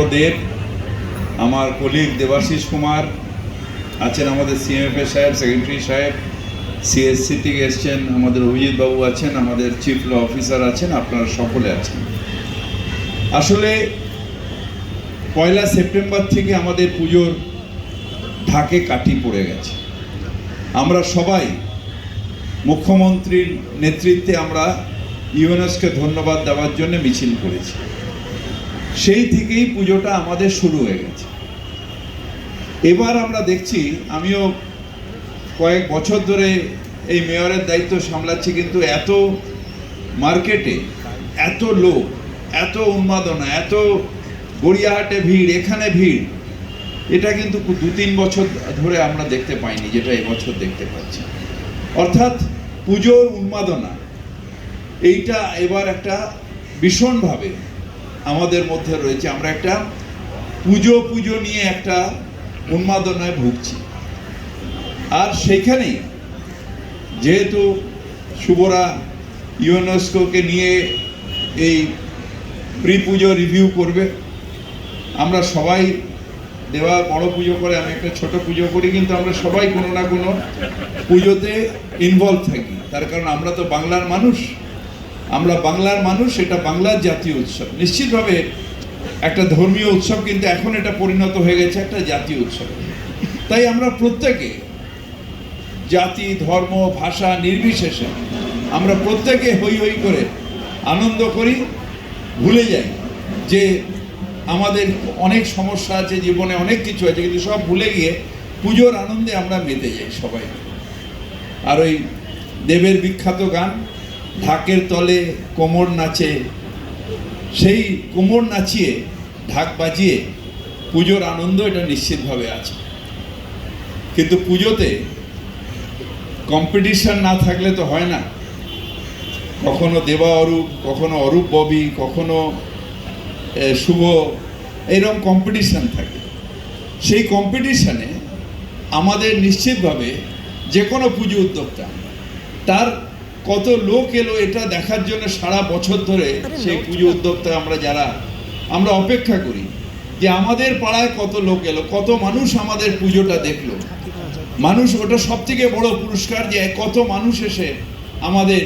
প্রিয় দেব, আমার কলিগ দেবাশিস কুমার, আছেন আমাদের সিএমএফএ সাহেব সেক্রেটারি সাহেব সিএসসি থেকে এসছেন, আমাদের অভিজিৎ বাবু আছেন, আমাদের চিফ ল অফিসার আছেন, আপনারা সকলে আছেন। আসলে পয়লা সেপ্টেম্বর থেকে আমাদের পুজোর ঢাকে কাঠি পড়ে গেছে। আমরা সবাই মুখ্যমন্ত্রীর নেতৃত্বে আমরা ইউএনএসকে ধন্যবাদ দেওয়ার জন্য মিছিল করেছি। সেই থেকেই পুজোটা আমাদের শুরু হয়ে গেছে। এবার আমরা দেখছি, আমিও কয়েক বছর ধরে এই মেয়রের দায়িত্ব সামলাচ্ছি, কিন্তু এত মার্কেটে এত লোক, এত উন্মাদনা, এত গড়িয়াহাটে ভিড়, এখানে ভিড়, এটা কিন্তু দু তিন বছর ধরে আমরা দেখতে পাইনি, যেটা এবছর দেখতে পাচ্ছি। অর্থাৎ পুজোর উন্মাদনা, এইটা এবার একটা ভীষণভাবে আমাদের মধ্যে রয়েছে। আমরা একটা পুজো পুজো নিয়ে একটা উন্মাদনায় ভুগছি। আর সেইখানেই যেহেতু শুভরা ইউনেস্কোকে নিয়ে এই প্রি পুজো রিভিউ করবে, আমরা সবাই দেওয়া বড় পুজো করে, আমি একটা ছোট পুজো করি, কিন্তু আমরা সবাই কোনো না কোনো পুজোতে ইনভলভ থাকি। তার কারণ আমরা তো বাংলার মানুষ। আমরা বাংলার মানুষ, এটা বাংলার জাতীয় উৎসব। নিশ্চিতভাবে একটা ধর্মীয় উৎসব কিন্তু এখন এটা পরিণত হয়ে গেছে একটা জাতীয় উৎসব। তাই আমরা প্রত্যেকে জাতি, ধর্ম, ভাষা নির্বিশেষে আমরা প্রত্যেকে হই হই করে আনন্দ করি, ভুলে যাই যে আমাদের অনেক সমস্যা আছে, জীবনে অনেক কিছু আছে, কিন্তু সব ভুলে গিয়ে পুজোর আনন্দে আমরা মেতে যাই সবাই। আর ওই দেবের বিখ্যাত গান ঢাকের তলে কোমর নাচে। সেই কোমর নাচিয়ে, ঢাক বাজিয়ে পুজোর আনন্দ এটা নিশ্চিতভাবে আছে। কিন্তু পুজোতে কম্পিটিশন না থাকলে তো হয় না। কখনো দেবা অরূপ, কখনো অরূপ ববি, কখনো শুভ এইরকম কম্পিটিশান থাকে। সেই কম্পিটিশানে আমাদের নিশ্চিতভাবে যে কোনো পুজো উদ্যোক্তা, তার কত লোক এলো এটা দেখার জন্য সারা বছর ধরে সেই পুজো উদ্যোক্তা আমরা যারা আমরা অপেক্ষা করি যে আমাদের পাড়ায় কত লোক এলো কত মানুষ আমাদের পুজোটা দেখল। মানুষ ওটা সব থেকে বড় পুরস্কার যে কত মানুষ এসে আমাদের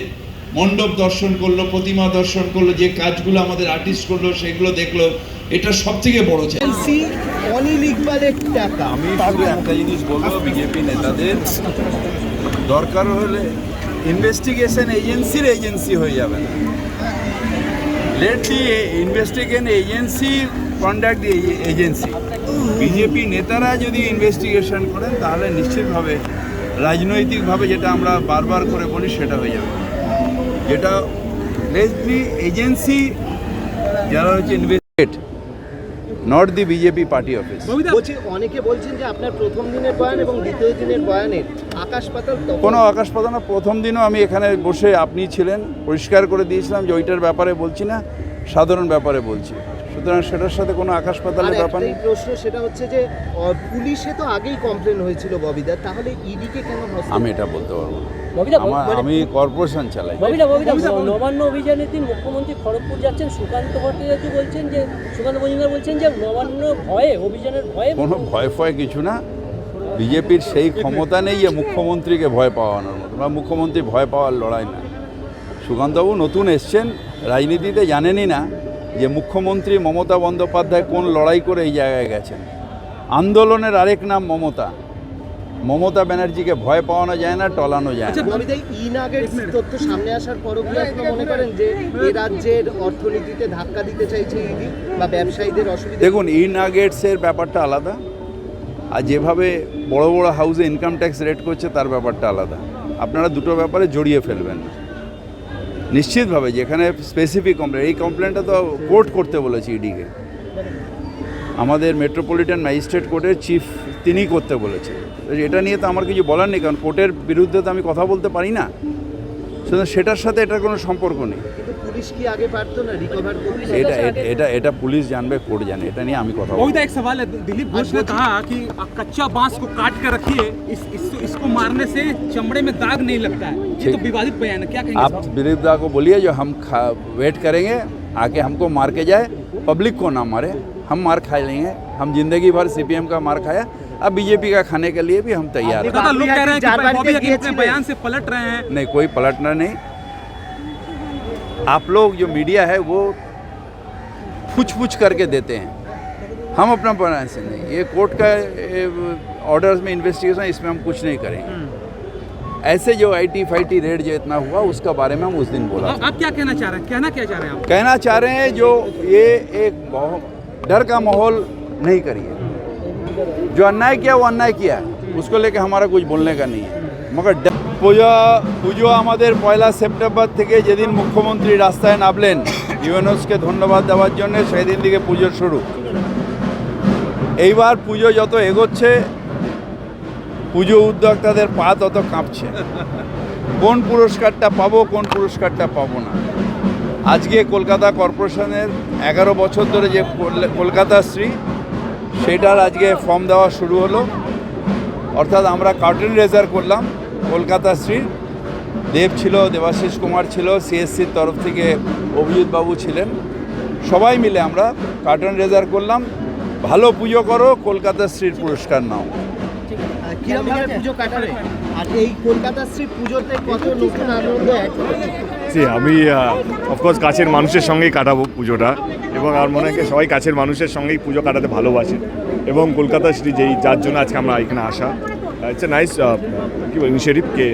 মণ্ডপ দর্শন করল প্রতিমা দর্শন করল যে কাজগুলো আমাদের আর্টিস্ট করল সেগুলো দেখল এটা সব থেকে বড় টাকা। আমি একটা জিনিস বলব বিজেপি নেতাদের। দরকার হলে ইনভেস্টিগেশন এজেন্সির এজেন্সি হয়ে যাবে। না let the investigation agency conduct the agency BJP নেতারা যদি ইনভেস্টিগেশন করেন তাহলে নিশ্চিতভাবে রাজনৈতিকভাবে যেটা আমরা বারবার করে বলি সেটা হয়ে যাবে। যেটা লেট দি এজেন্সি যারা হচ্ছে investigate not the BJP party office অনেকে বলছেন যে আপনার প্রথম দিনের বয়ান এবং দ্বিতীয় দিনের বয়ানের। কোনো আকাশ পাতা না। প্রথম দিনও আমি এখানে বসে আপনি ছিলেন পরিষ্কার করে দিয়েছিলাম যে ওইটার ব্যাপারে বলছি না সাধারণ ব্যাপারে বলছি। সুতরাং সেটার সাথে কোনো আকাশ পাতালের ব্যাপার নেই প্রশ্ন সেটা হচ্ছে যে পুলিশে তো আগেই কমপ্লেন হয়েছিল ববিদার তাহলে ইডিকে কেন আমি এটা বলতে পারব না। ববিদা আমি কর্পোরেশন চালাই। ববিদা ববিদা নবান্ন অভিযানের দিন মুখ্যমন্ত্রী খড়গপুর যাচ্ছেন সুকান্ত ভট্টাচার্য বলছেন যে সুকান্ত মজুমদার বলছেন যে নবান্ন ভয়ে অভিযানের ভয়ে কোনো ভয় ফয় কিছু না। বিজেপির সেই ক্ষমতা নেই যে মুখ্যমন্ত্রীকে ভয় পাওয়ানোর মতো বা মুখ্যমন্ত্রী ভয় পাওয়ার লড়াই না। সুকান্তবাবু নতুন এসছেন রাজনীতিতে জানেনই না যে মুখ্যমন্ত্রী মমতা বন্দ্যোপাধ্যায় কোন লড়াই করে এই জায়গায় গেছেন। আন্দোলনের আরেক নাম মমতা। মমতা ব্যানার্জিকে ভয় পাওয়ানো যায় না টলানো যায় না। ববিদা তথ্য সামনে আসার পরও কি আপনি মনে করেন যে এ রাজ্যের অর্থনীতিতে ধাক্কা দিতে চাইছে ইডি বা ব্যবসায়ীদের অসুবিধা? দেখুন ই নাগেটসের ব্যাপারটা আলাদা। আর যেভাবে বড় বড় হাউসে ইনকাম ট্যাক্স রেট করছে, তার ব্যাপারটা আলাদা। আপনারা দুটো ব্যাপারে জড়িয়ে ফেলবেন না। নিশ্চিতভাবে যেখানে স্পেসিফিক কমপ্লেন এই কমপ্লেনটা তো কোর্ট করতে বলেছে ইডিকে আমাদের মেট্রোপলিটন ম্যাজিস্ট্রেট কোর্টের চিফ তিনিই করতে বলেছে। এটা নিয়ে তো আমার কিছু বলার নেই, কারণ কোর্টের বিরুদ্ধে তো আমি কথা বলতে পারি না। সুতরাং সেটার সাথে এটার কোনো সম্পর্ক নেই কিন্তু পুলিশ কি আগে পারতো না রিকভার করতে এটা এটা- এটা এটা পুলিশ জানবে কোর্ট জানে এটা নিয়ে আমি কথা বলবো बहुधा एक सवाल है दिलीप घोष ने कहा कि कच्चा बांस को काट कर रखिए इस, इस इसको मारने से चमड़े में दाग नहीं लगता है ये तो ठीक। विवादित बयान है क्या कहेंगे आप दिलीप दा को बोलिए जो हम खा वेट करेंगे आके हमको मार के जाए पब्लिक को ना मारे हम मार खा लेंगे हम जिंदगी भर सीपीएम का मार खाया अब बीजेपी का खाने के लिए भी हम तैयार हैं। लोग कह रहे हैं कि बयान से पलट रहे हैं। नहीं कोई पलटना नहीं। आप लोग जो मीडिया है वो पूछ पूछ करके देते हैं। हम अपना बयान से नहीं। ये कोर्ट का ऑर्डर्स में इन्वेस्टिगेशन इसमें हम कुछ नहीं करेंगे। ऐसे जो आईटी फाईटी रेड जो इतना हुआ उसका बारे में हम उस दिन बोला आप आप क्या कहना चाह रहे हैं? कहना क्या चाह रहे हैं आप? कहना चाह रहे हैं जो ये एक बहुत डर का माहौल नहीं करिए। जो अन्याय किया वो अन्याय किया है उसको लेके हमारा कुछ बोलने का नहीं है मगर डर- পুজো পুজো আমাদের পয়লা সেপ্টেম্বর থেকে যেদিন মুখ্যমন্ত্রী রাস্তায় নামলেন ইউএনওসকে ধন্যবাদ দেওয়ার জন্য সেই দিন থেকে পুজো শুরু এইবার পুজো যত এগোচ্ছে পুজো উদ্যোক্তাদের পা তত কাঁপছে কোন পুরস্কারটা পাবো কোন পুরস্কারটা পাবো না আজকে কলকাতা কর্পোরেশনের এগারো বছর ধরে যে কল- কলকাতা শ্রী সেটার আজকে ফর্ম দেওয়া শুরু হলো। অর্থাৎ আমরা কার্টুন রেজার করলাম, কলকাতা স্ট্রিট দেব ছিল, দেবাশিস কুমার ছিল, সিএসসির তরফ থেকে অভিজিৎ বাবু ছিলেন। সবাই মিলে আমরা কার্টুন রেজার করলাম। ভালো পুজো করো, কলকাতা স্ট্রিট পুরস্কার নাও। কত সে আমি অফকোর্স কাছের মানুষের সঙ্গেই কাটাবো পুজোটা এবং আমার মনে হয় সবাই কাছের মানুষের সঙ্গেই পুজো কাটাতে ভালোবাসে এবং কলকাতা শ্রী যেই, যার জন্য আজকে আমরা এখানে আসা। ইটস এ নাইস কী বল ইনিশিয়েটিভকে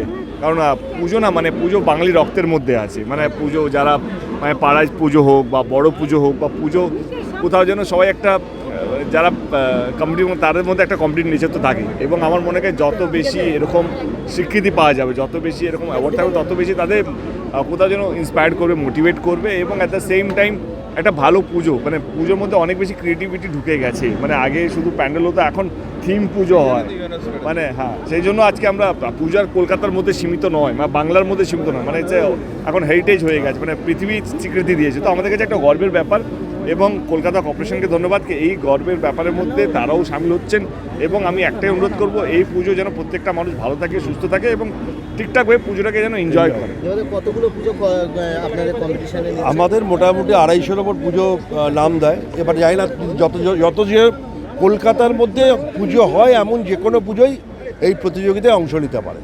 কারণ পুজো না মানে পুজো বাঙালি রক্তের মধ্যে আছে। মানে পুজো যারা মানে পাড়ায় পুজো হোক বা বড় পুজো হোক বা পুজো কোথাও যেন সবাই একটা যারা কমিটির তাদের মধ্যে একটা কমিটির নেচার তো থাকে এবং আমার মনে হয় যত বেশি এরকম স্বীকৃতি পাওয়া যাবে, যত বেশি এরকম অ্যাওয়ার্ড থাকবে, তত বেশি তাদের কোথাও যেন ইন্সপায়ার করবে মোটিভেট করবে এবং অ্যাট দ্য সেম টাইম একটা ভালো পুজো মানে পুজোর মধ্যে অনেক বেশি ক্রিয়েটিভিটি ঢুকে গেছে। মানে আগে শুধু প্যান্ডেল হতো, এখন থিম পুজো হয়। মানে হ্যাঁ সেই জন্য আজকে আমরা পূজার কলকাতার মধ্যে সীমিত নয় মানে বাংলার মধ্যে সীমিত নয়। মানে হচ্ছে এখন হেরিটেজ হয়ে গেছে মানে পৃথিবী স্বীকৃতি দিয়েছে। তো আমাদের কাছে একটা গর্বের ব্যাপার এবং কলকাতা কর্পোরেশনকে ধন্যবাদ কি এই গর্বের ব্যাপারের মধ্যে তারাও সামিল হচ্ছেন এবং আমি একটাই অনুরোধ করব এই পুজো যেন প্রত্যেকটা মানুষ ভালো থাকে সুস্থ থাকে এবং ঠিকঠাকভাবে পুজোটাকে যেন এনজয় করে। কতগুলো পুজো আপনাদের আমাদের মোটামুটি আড়াইশোর ওপর পুজো নাম দেয়। এবার জানি না যত যত যে কলকাতার মধ্যে পুজো হয় এমন যে কোনো পুজোই এই প্রতিযোগিতায় অংশ নিতে পারে।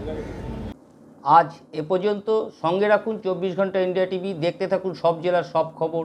আজ এ পর্যন্ত সঙ্গে রাখুন চব্বিশ ঘণ্টা ইন্ডিয়া টিভি দেখতে থাকুন সব জেলার সব খবর।